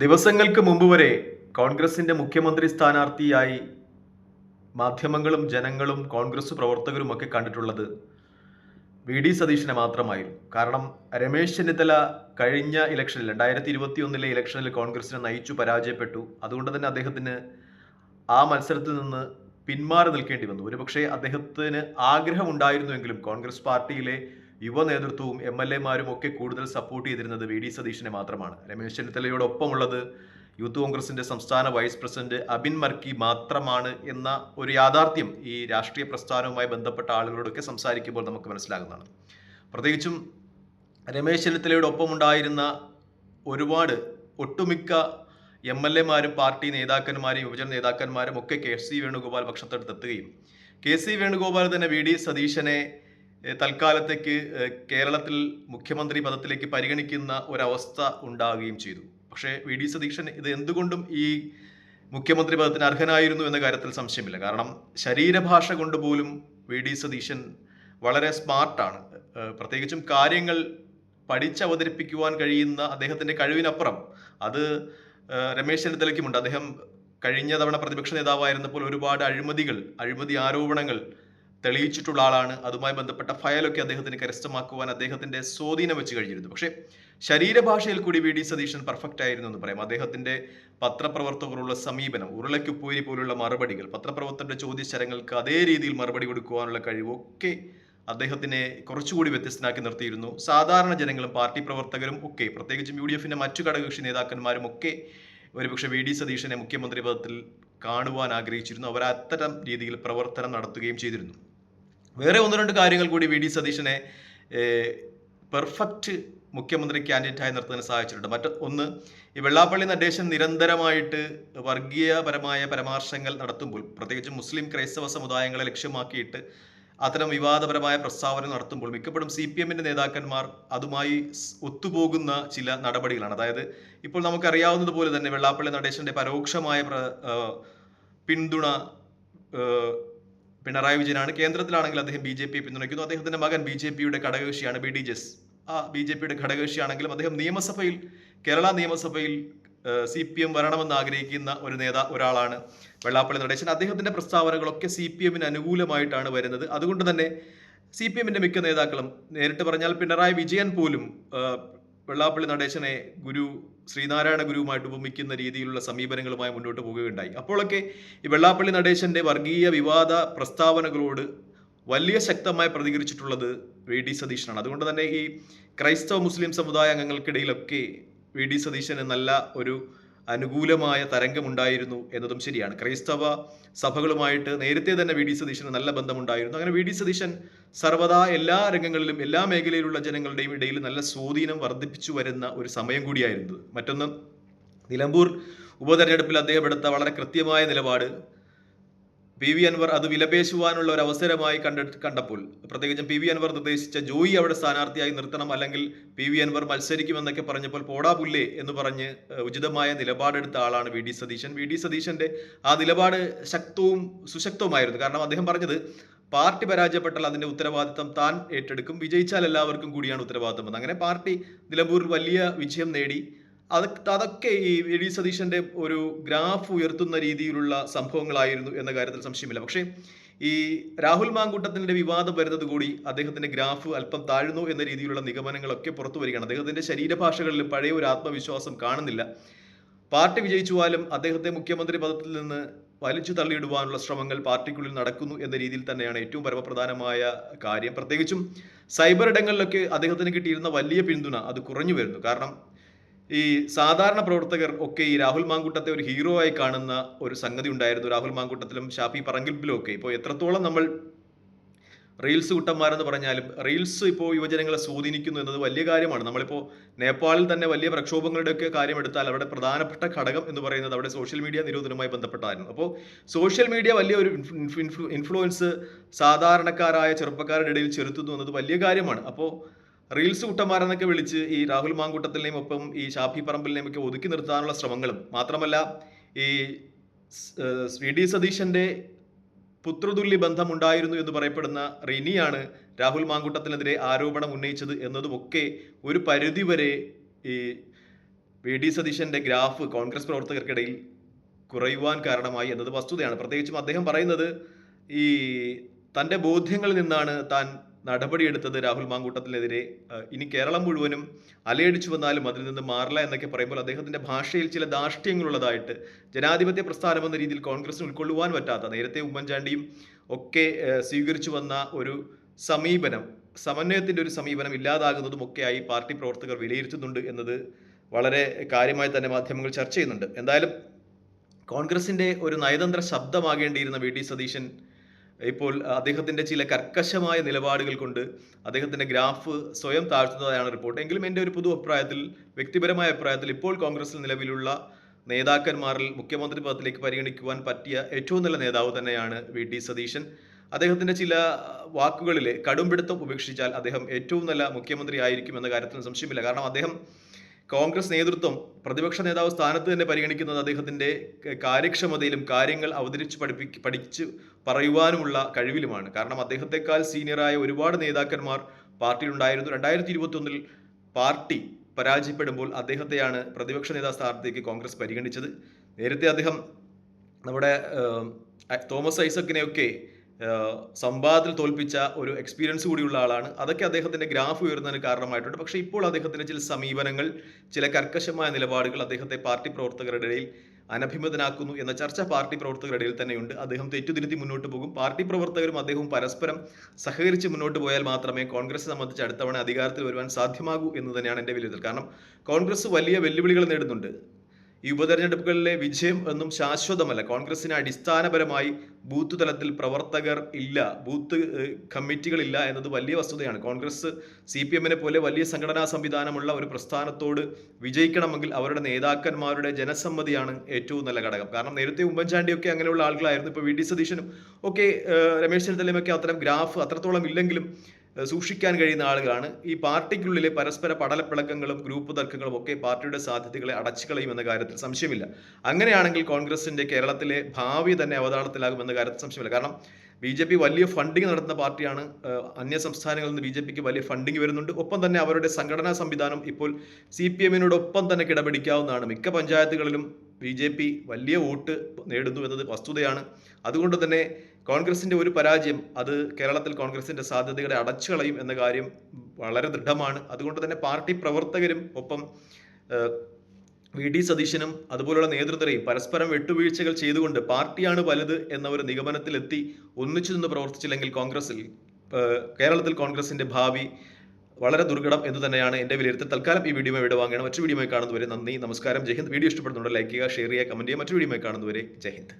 ദിവസങ്ങൾക്ക് മുമ്പ് വരെ കോൺഗ്രസിന്റെ മുഖ്യമന്ത്രി സ്ഥാനാർത്ഥിയായി മാധ്യമങ്ങളും ജനങ്ങളും കോൺഗ്രസ് പ്രവർത്തകരും ഒക്കെ കണ്ടിട്ടുള്ളത് വി ഡി സതീശനെ മാത്രമായിരുന്നു. കാരണം രമേശ് ചെന്നിത്തല കഴിഞ്ഞ ഇലക്ഷനിൽ രണ്ടായിരത്തി ഇരുപത്തി ഒന്നിലെ ഇലക്ഷനിൽ കോൺഗ്രസിനെ നയിച്ചു പരാജയപ്പെട്ടു. അതുകൊണ്ട് തന്നെ അദ്ദേഹത്തിന് ആ മത്സരത്തിൽ നിന്ന് പിന്മാറി നിൽക്കേണ്ടി വന്നു. ഒരുപക്ഷെ അദ്ദേഹത്തിന് ആഗ്രഹമുണ്ടായിരുന്നുവെങ്കിലും കോൺഗ്രസ് പാർട്ടിയിലെ യുവ നേതൃത്വവും എം എൽ എമാരും ഒക്കെ കൂടുതൽ സപ്പോർട്ട് ചെയ്തിരുന്നത് വി ഡി സതീഷിനെ മാത്രമാണ്. രമേശ് ചെന്നിത്തലയോടൊപ്പമുള്ളത് യൂത്ത് കോൺഗ്രസിന്റെ സംസ്ഥാന വൈസ് പ്രസിഡന്റ് അബിൻ മർക്കി മാത്രമാണ് എന്ന ഒരു യാഥാർത്ഥ്യം ഈ രാഷ്ട്രീയ പ്രസ്ഥാനവുമായി ബന്ധപ്പെട്ട ആളുകളോടൊക്കെ സംസാരിക്കുമ്പോൾ നമുക്ക് മനസ്സിലാകുന്നതാണ്. പ്രത്യേകിച്ചും രമേശ് ചെന്നിത്തലയോടൊപ്പം ഉണ്ടായിരുന്ന ഒരുപാട് ഒട്ടുമിക്ക എം എൽ എമാരും പാർട്ടി നേതാക്കന്മാരും യുവജന നേതാക്കന്മാരും ഒക്കെ കെ സി വേണുഗോപാൽ പക്ഷത്തെടുത്തെത്തുകയും കെ സി വേണുഗോപാൽ തന്നെ വി ഡി സതീശനെ തൽക്കാലത്തേക്ക് കേരളത്തിൽ മുഖ്യമന്ത്രി പദത്തിലേക്ക് പരിഗണിക്കുന്ന ഒരവസ്ഥ ഉണ്ടാവുകയും ചെയ്തു. പക്ഷേ വി. ഡി. സതീശൻ ഇത് എന്തുകൊണ്ടും ഈ മുഖ്യമന്ത്രി പദത്തിന് അർഹനായിരുന്നു എന്ന കാര്യത്തിൽ സംശയമില്ല. കാരണം ശരീരഭാഷ കൊണ്ടുപോലും വി. ഡി. സതീശൻ വളരെ സ്മാർട്ടാണ്. പ്രത്യേകിച്ചും കാര്യങ്ങൾ പഠിച്ചവതരിപ്പിക്കുവാൻ കഴിയുന്ന അദ്ദേഹത്തിന്റെ കഴിവിനപ്പുറം അത് രമേശ് ചെന്നിത്തലയ്ക്കുമുണ്ട്. അദ്ദേഹം കഴിഞ്ഞ തവണ പ്രതിപക്ഷ നേതാവായിരുന്നപ്പോൾ ഒരുപാട് അഴിമതികൾ അഴിമതി ആരോപണങ്ങൾ തെളിയിച്ചിട്ടുള്ള ആളാണ്. അതുമായി ബന്ധപ്പെട്ട ഫയലൊക്കെ അദ്ദേഹത്തിന് കരസ്ഥമാക്കുവാൻ അദ്ദേഹത്തിന്റെ സ്വാധീനം വെച്ച് കഴിഞ്ഞിരുന്നു. പക്ഷേ ശരീരഭാഷയിൽ കൂടി വി. ഡി. സതീശൻ പെർഫെക്റ്റ് ആയിരുന്നു എന്ന് പറയാം. അദ്ദേഹത്തിന്റെ പത്രപ്രവർത്തകരുള്ള സമീപനം ഉരുളയ്ക്കുപ്പൂരി പോലുള്ള മറുപടികൾ പത്രപ്രവർത്തകരുടെ ചോദ്യശരങ്ങൾക്ക് അതേ രീതിയിൽ മറുപടി കൊടുക്കുവാനുള്ള കഴിവൊക്കെ അദ്ദേഹത്തിനെ കുറച്ചുകൂടി വ്യത്യസ്തനാക്കി നിർത്തിയിരുന്നു. സാധാരണ ജനങ്ങളും പാർട്ടി പ്രവർത്തകരും ഒക്കെ പ്രത്യേകിച്ചും യു ഡി എഫിന്റെ മറ്റു ഘടകകക്ഷി നേതാക്കന്മാരും ഒക്കെ ഒരുപക്ഷെ വി. ഡി. സതീശനെ മുഖ്യമന്ത്രി പദത്തിൽ കാണുവാൻ ആഗ്രഹിച്ചിരുന്നു. അവർ അത്തരം രീതിയിൽ പ്രവർത്തനം നടത്തുകയും ചെയ്തിരുന്നു. വേറെ ഒന്ന് രണ്ട് കാര്യങ്ങൾ കൂടി വി ഡി സതീശനെ പെർഫെക്റ്റ് മുഖ്യമന്ത്രി കാൻഡിഡേറ്റായി നിർത്താൻ സഹായിച്ചിട്ടുണ്ട്. മറ്റ് ഒന്ന് ഈ വെള്ളാപ്പള്ളി നടേശൻ നിരന്തരമായിട്ട് വർഗീയപരമായ പരാമർശങ്ങൾ നടത്തുമ്പോൾ പ്രത്യേകിച്ച് മുസ്ലിം ക്രൈസ്തവ സമുദായങ്ങളെ ലക്ഷ്യമാക്കിയിട്ട് അത്തരം വിവാദപരമായ പ്രസ്താവന നടത്തുമ്പോൾ മിക്കപ്പോഴും സി പി എമ്മിന്റെ നേതാക്കന്മാർ അതുമായി ഒത്തുപോകുന്ന ചില നടപടികളാണ്. അതായത് ഇപ്പോൾ നമുക്കറിയാവുന്നതുപോലെ തന്നെ വെള്ളാപ്പള്ളി നടേശന്റെ പരോക്ഷമായ പ്ര- പിന്തുണ പിണറായി വിജയനാണ്. കേന്ദ്രത്തിലാണെങ്കിൽ അദ്ദേഹം ബി ജെ പി പിന്തുണയ്ക്കുന്നു. അദ്ദേഹത്തിന്റെ മകൻ ബി ജെ പിയുടെ ഘടകകക്ഷിയാണ് ബി ഡി ജെസ് ആ ബി ജെ പിയുടെ ഘടകകക്ഷിയാണെങ്കിലും അദ്ദേഹം നിയമസഭയിൽ കേരള നിയമസഭയിൽ സി പി എം വരണമെന്ന് ആഗ്രഹിക്കുന്ന ഒരു നേതാ ഒരാളാണ് വെള്ളാപ്പള്ളി നടേശൻ. അദ്ദേഹത്തിന്റെ പ്രസ്താവനകളൊക്കെ സി പി എമ്മിന് അനുകൂലമായിട്ടാണ് വരുന്നത്. അതുകൊണ്ട് തന്നെ സി പി എമ്മിന്റെ മിക്ക നേതാക്കളും നേരിട്ട് പറഞ്ഞാൽ പിണറായി വിജയൻ പോലും വെള്ളാപ്പള്ളി നടേശനെ ഗുരു ശ്രീനാരായണ ഗുരുവുമായിട്ട് ഉപമിക്കുന്ന രീതിയിലുള്ള സമീപനങ്ങളുമായി മുന്നോട്ട് പോവുകയുണ്ടായി. അപ്പോഴൊക്കെ ഈ വെള്ളാപ്പള്ളി നടേശന്റെ വർഗീയ വിവാദ പ്രസ്താവനകളോട് വലിയ ശക്തമായി പ്രതികരിച്ചിട്ടുള്ളത് വി. ഡി. സതീശനാണ്. അതുകൊണ്ട് തന്നെ ഈ ക്രൈസ്തവ മുസ്ലിം സമുദായ അംഗങ്ങൾക്കിടയിലൊക്കെ വി. ഡി. സതീശന് നല്ല ഒരു അനുകൂലമായ തരംഗമുണ്ടായിരുന്നു എന്നതും ശരിയാണ്. ക്രൈസ്തവ സഭകളുമായിട്ട് നേരത്തെ തന്നെ വി. ഡി. സതീശന് നല്ല ബന്ധമുണ്ടായിരുന്നു. അങ്ങനെ വി. ഡി. സതീശൻ സർവതാ എല്ലാ രംഗങ്ങളിലും എല്ലാ മേഖലയിലുള്ള ജനങ്ങളുടെയും ഇടയിൽ നല്ല സ്വാധീനം വർദ്ധിപ്പിച്ചു വരുന്ന ഒരു സമയം കൂടിയായിരുന്നു. മറ്റൊന്ന് നിലമ്പൂർ ഉപതെരഞ്ഞെടുപ്പിൽ അദ്ദേഹം എടുത്ത വളരെ കൃത്യമായ നിലപാട് പി വി അൻവർ അത് വിലപേശുവാനുള്ള ഒരു അവസരമായി കണ്ട കണ്ടപ്പോൾ പ്രത്യേകിച്ചും പി വി അൻവർ നിർദ്ദേശിച്ച ജോയി അവിടെ സ്ഥാനാർത്ഥിയായി നിർത്തണം അല്ലെങ്കിൽ പി വി അൻവർ മത്സരിക്കുമെന്നൊക്കെ പറഞ്ഞപ്പോൾ പോടാ പുല്ലേ എന്ന് പറഞ്ഞ് ഉചിതമായ നിലപാടെടുത്ത ആളാണ് V D Satheesan. V D സതീശന്റെ ആ നിലപാട് ശക്തവും സുശക്തവുമായിരുന്നു. കാരണം അദ്ദേഹം പറഞ്ഞത് പാർട്ടി പരാജയപ്പെട്ടാൽ അതിന്റെ ഉത്തരവാദിത്തം താൻ ഏറ്റെടുക്കും വിജയിച്ചാൽ എല്ലാവർക്കും കൂടിയാണ് ഉത്തരവാദിത്തം അങ്ങനെ പാർട്ടി നിലമ്പൂരിൽ വലിയ വിജയം നേടി. അത് അതൊക്കെ ഈ എ ഡി സതീശന്റെ ഒരു ഗ്രാഫ് ഉയർത്തുന്ന രീതിയിലുള്ള സംഭവങ്ങളായിരുന്നു എന്ന കാര്യത്തിൽ സംശയമില്ല. പക്ഷേ ഈ രാഹുൽ മാങ്കൂട്ടത്തിന്റെ വിവാദം വരുന്നത് കൂടി അദ്ദേഹത്തിന്റെ ഗ്രാഫ് അല്പം താഴ്ന്നു എന്ന രീതിയിലുള്ള നിഗമനങ്ങളൊക്കെ പുറത്തു വരികയാണ്. അദ്ദേഹത്തിന്റെ ശരീരഭാഷകളിൽ പഴയ ഒരു ആത്മവിശ്വാസം കാണുന്നില്ല. പാർട്ടി വിജയിച്ചുവാലും അദ്ദേഹത്തെ മുഖ്യമന്ത്രി പദത്തിൽ നിന്ന് വലിച്ചു തള്ളിയിടുവാനുള്ള ശ്രമങ്ങൾ പാർട്ടിക്കുള്ളിൽ നടക്കുന്നു എന്ന രീതിയിൽ തന്നെയാണ് ഏറ്റവും പരമപ്രധാനമായ കാര്യം. പ്രത്യേകിച്ചും സൈബർ ഇടങ്ങളിലൊക്കെ അദ്ദേഹത്തിന് കിട്ടിയിരുന്ന വലിയ പിന്തുണ അത് കുറഞ്ഞു വരുന്നു. കാരണം ഈ സാധാരണ പ്രവർത്തകർ ഒക്കെ ഈ രാഹുൽ മാങ്കൂട്ടത്തെ ഒരു ഹീറോ ആയി കാണുന്ന ഒരു സംഗതി ഉണ്ടായിരുന്നു. രാഹുൽ മാങ്കൂട്ടത്തിലും ഷാഫി പറങ്കിൽപ്പിലും ഒക്കെ. ഇപ്പോൾ എത്രത്തോളം നമ്മൾ റീൽസ് കുട്ടന്മാരെന്ന് പറഞ്ഞാലും റീൽസ് ഇപ്പോൾ യുവജനങ്ങളെ സ്വാധീനിക്കുന്നു എന്നത് വലിയ കാര്യമാണ്. നമ്മളിപ്പോൾ നേപ്പാളിൽ തന്നെ വലിയ പ്രക്ഷോഭങ്ങളുടെയൊക്കെ കാര്യമെടുത്താൽ അവിടെ പ്രധാനപ്പെട്ട ഘടകം എന്ന് പറയുന്നത് അവിടെ സോഷ്യൽ മീഡിയ നിരോധനവുമായി ബന്ധപ്പെട്ടായിരുന്നു. അപ്പോൾ സോഷ്യൽ മീഡിയ വലിയ ഒരു ഇൻഫ്ലു- ഇൻഫ്ലു- ഇൻഫ്ലുവൻസ് സാധാരണക്കാരായ ചെറുപ്പക്കാരുടെ ഇടയിൽ ചെലുത്തുന്നു എന്നത് വലിയ കാര്യമാണ്. അപ്പോൾ റീൽസ് കുട്ടന്മാരെന്നൊക്കെ വിളിച്ച് ഈ രാഹുൽ മാങ്കൂട്ടത്തിനെയും ഒപ്പം ഈ ഷാഫി പറമ്പിലിനെയും ഒക്കെ ഒതുക്കി നിർത്താനുള്ള ശ്രമങ്ങളും. മാത്രമല്ല ഈ വി ഡി സതീശന്റെ പുത്രതുല്യ ബന്ധമുണ്ടായിരുന്നു എന്ന് പറയപ്പെടുന്ന റിനിയാണ് രാഹുൽ മാങ്കൂട്ടത്തിനെതിരെ ആരോപണം ഉന്നയിച്ചത് എന്നതുമൊക്കെ ഒരു പരിധിവരെ ഈ വി ഡി സതീശന്റെ ഗ്രാഫ് കോൺഗ്രസ് പ്രവർത്തകർക്കിടയിൽ കുറയുവാൻ കാരണമായി എന്നത് വസ്തുതയാണ്. പ്രത്യേകിച്ചും അദ്ദേഹം പറയുന്നത് ഈ തന്റെ ബോധ്യങ്ങളിൽ നിന്നാണ് താൻ നടപടിയെടുത്തത് രാഹുൽ മാങ്കൂട്ടത്തിനെതിരെ. ഇനി കേരളം മുഴുവനും അലയടിച്ചു വന്നാലും അതിൽ നിന്ന് മാറില്ല എന്നൊക്കെ പറയുമ്പോൾ അദ്ദേഹത്തിന്റെ ഭാഷയിൽ ചില ധാർഷ്ട്യങ്ങളുള്ളതായിട്ട് ജനാധിപത്യ പ്രസ്ഥാനം എന്ന രീതിയിൽ കോൺഗ്രസ് ഉൾക്കൊള്ളുവാൻ പറ്റാത്ത നേരത്തെ ഉമ്മൻചാണ്ടിയും ഒക്കെ സ്വീകരിച്ചു വന്ന ഒരു സമീപനം സമന്വയത്തിന്റെ ഒരു സമീപനം ഇല്ലാതാകുന്നതും ഒക്കെയായി പാർട്ടി പ്രവർത്തകർ വിലയിരുത്തുന്നുണ്ട് എന്നത് വളരെ കാര്യമായി തന്നെ മാധ്യമങ്ങൾ ചർച്ച ചെയ്യുന്നുണ്ട്. എന്തായാലും കോൺഗ്രസിന്റെ ഒരു നയതന്ത്ര ശബ്ദമാകേണ്ടിയിരുന്ന വി. ഡി. സതീശൻ ഇപ്പോൾ അദ്ദേഹത്തിന്റെ ചില കർക്കശമായ നിലപാടുകൾ കൊണ്ട് അദ്ദേഹത്തിന്റെ ഗ്രാഫ് സ്വയം താഴ്ത്തുന്നതായാണ് റിപ്പോർട്ട്. എങ്കിലും എന്റെ ഒരു പൊതു അഭിപ്രായത്തിൽ വ്യക്തിപരമായ അഭിപ്രായത്തിൽ ഇപ്പോൾ കോൺഗ്രസിൽ നിലവിലുള്ള നേതാക്കന്മാരിൽ മുഖ്യമന്ത്രി പദത്തിലേക്ക് പരിഗണിക്കുവാൻ പറ്റിയ ഏറ്റവും നല്ല നേതാവ് തന്നെയാണ് വി. ഡി സതീശൻ. അദ്ദേഹത്തിന്റെ ചില വാക്കുകളിലെ കടുംപിടുത്തം ഉപേക്ഷിച്ചാൽ അദ്ദേഹം ഏറ്റവും നല്ല മുഖ്യമന്ത്രി ആയിരിക്കും എന്ന കാര്യത്തിൽ സംശയമില്ല. കാരണം അദ്ദേഹം കോൺഗ്രസ് നേതൃത്വം പ്രതിപക്ഷ നേതാവ് സ്ഥാനത്ത് തന്നെ പരിഗണിക്കുന്നത് അദ്ദേഹത്തിന്റെ കാര്യക്ഷമതയിലും കാര്യങ്ങൾ അവതരിച്ച് പഠിപ്പി പഠിച്ച് പറയുവാനുമുള്ള കഴിവിലുമാണ്. കാരണം അദ്ദേഹത്തെക്കാൾ സീനിയറായ ഒരുപാട് നേതാക്കന്മാർ പാർട്ടിയിലുണ്ടായിരുന്നു. രണ്ടായിരത്തി ഇരുപത്തി പാർട്ടി പരാജയപ്പെടുമ്പോൾ അദ്ദേഹത്തെയാണ് പ്രതിപക്ഷ നേതാവ് സ്ഥാനത്തേക്ക് കോൺഗ്രസ് പരിഗണിച്ചത്. നേരത്തെ അദ്ദേഹം നമ്മുടെ തോമസ് ഐസക്കിനെയൊക്കെ സംവാദത്തിൽ തോൽപ്പിച്ച ഒരു എക്സ്പീരിയൻസ് കൂടിയുള്ള ആളാണ്. അതൊക്കെ അദ്ദേഹത്തിന്റെ ഗ്രാഫ് ഉയർന്നതിന് കാരണമായിട്ടുണ്ട്. പക്ഷേ ഇപ്പോൾ അദ്ദേഹത്തിന്റെ ചില സമീപനങ്ങൾ ചില കർക്കശമായ നിലപാടുകൾ അദ്ദേഹത്തെ പാർട്ടി പ്രവർത്തകരുടെ ഇടയിൽ അനഭിമതനാക്കുന്നു എന്ന ചർച്ച പാർട്ടി പ്രവർത്തകരുടെ ഇടയിൽ തന്നെയുണ്ട്. അദ്ദേഹം തെറ്റുതിരുത്തി മുന്നോട്ട് പോകും. പാർട്ടി പ്രവർത്തകരും അദ്ദേഹവും പരസ്പരം സഹകരിച്ച് മുന്നോട്ട് പോയാൽ മാത്രമേ കോൺഗ്രസ് സംബന്ധിച്ച് അടുത്തവണ അധികാരത്തിൽ വരുവാൻ സാധ്യമാകൂ എന്ന് തന്നെയാണ് എന്റെ വിലയിരുത്തൽ. കാരണം കോൺഗ്രസ് വലിയ വെല്ലുവിളികൾ നേടുന്നുണ്ട്. ഈ ഉപതെരഞ്ഞെടുപ്പുകളിലെ വിജയം എന്നും ശാശ്വതമല്ല. കോൺഗ്രസിന് അടിസ്ഥാനപരമായി ബൂത്ത് തലത്തിൽ പ്രവർത്തകർ ഇല്ല ബൂത്ത് കമ്മിറ്റികളില്ല എന്നത് വലിയ വസ്തുതയാണ്. കോൺഗ്രസ് സി പി എമ്മിനെ പോലെ വലിയ സംഘടനാ സംവിധാനമുള്ള ഒരു പ്രസ്ഥാനത്തോട് വിജയിക്കണമെങ്കിൽ അവരുടെ നേതാക്കന്മാരുടെ ജനസമ്മതിയാണ് ഏറ്റവും നല്ല ഘടകം. കാരണം നേരത്തെ ഉമ്മൻചാണ്ടിയൊക്കെ അങ്ങനെയുള്ള ആളുകളായിരുന്നു. ഇപ്പോൾ വി ഡി സതീശനും ഒക്കെ രമേശ് ചെന്നിത്തലയും ഒക്കെ അത്തരം ഗ്രാഫ് അത്രത്തോളം ഇല്ലെങ്കിലും സൂക്ഷിക്കാൻ കഴിയുന്ന ആളുകളാണ്. ഈ പാർട്ടിക്കുള്ളിലെ പരസ്പര പടലപ്പിളക്കങ്ങളും ഗ്രൂപ്പ് തർക്കങ്ങളും ഒക്കെ പാർട്ടിയുടെ സാധ്യതകളെ അടച്ചു കളയുമെന്ന കാര്യത്തിൽ സംശയമില്ല. അങ്ങനെയാണെങ്കിൽ കോൺഗ്രസിന്റെ കേരളത്തിലെ ഭാവി തന്നെ അവതാളത്തിലാകുമെന്ന കാര്യത്തിൽ സംശയമില്ല. കാരണം ബി ജെ പി വലിയ ഫണ്ടിങ് നടത്തുന്ന പാർട്ടിയാണ്. അന്യ സംസ്ഥാനങ്ങളിൽ നിന്ന് ബി ജെ പിക്ക് വലിയ ഫണ്ടിങ് വരുന്നുണ്ട്. ഒപ്പം തന്നെ അവരുടെ സംഘടനാ സംവിധാനം ഇപ്പോൾ സി പി എമ്മിനോടൊപ്പം തന്നെ കിടപിടിക്കാവുന്നതാണ്. മിക്ക പഞ്ചായത്തുകളിലും ബി ജെ പി വലിയ വോട്ട് നേടുന്നു എന്നത് വസ്തുതയാണ്. അതുകൊണ്ട് തന്നെ കോൺഗ്രസിന്റെ ഒരു പരാജയം അത് കേരളത്തിൽ കോൺഗ്രസിന്റെ സാധ്യതകളെ അടച്ചു കളയും എന്ന കാര്യം വളരെ ദൃഢമാണ്. അതുകൊണ്ട് തന്നെ പാർട്ടി പ്രവർത്തകരും ഒപ്പം വി ഡി സതീശനും അതുപോലുള്ള നേതൃത്വരെയും പരസ്പരം വെട്ടുവീഴ്ചകൾ ചെയ്തുകൊണ്ട് പാർട്ടിയാണ് വലുത് എന്ന ഒരു നിഗമനത്തിലെത്തി ഒന്നിച്ചു നിന്ന് പ്രവർത്തിച്ചില്ലെങ്കിൽ കോൺഗ്രസിൽ കേരളത്തിൽ കോൺഗ്രസിന്റെ ഭാവി വളരെ ദുർഘടം എന്ന് തന്നെയാണ് എന്റെ വിലയിരുത്തൽ. തൽക്കാലം ഈ വീഡിയോ ഇവിടെ വാങ്ങണം മറ്റു വീഡിയോ കാണുന്നവരെ നന്ദി. നമസ്കാരം. ജയ് ഹിന്ദ്. വീഡിയോ ഇഷ്ടപ്പെടുന്നുണ്ട് ലൈക്ക് ചെയ്യുക ഷെയർ ചെയ്യുക കമന്റ് ചെയ്യുക. മറ്റു വീഡിയോ കാണുന്നവരെ ജയ് ഹിന്ദ്.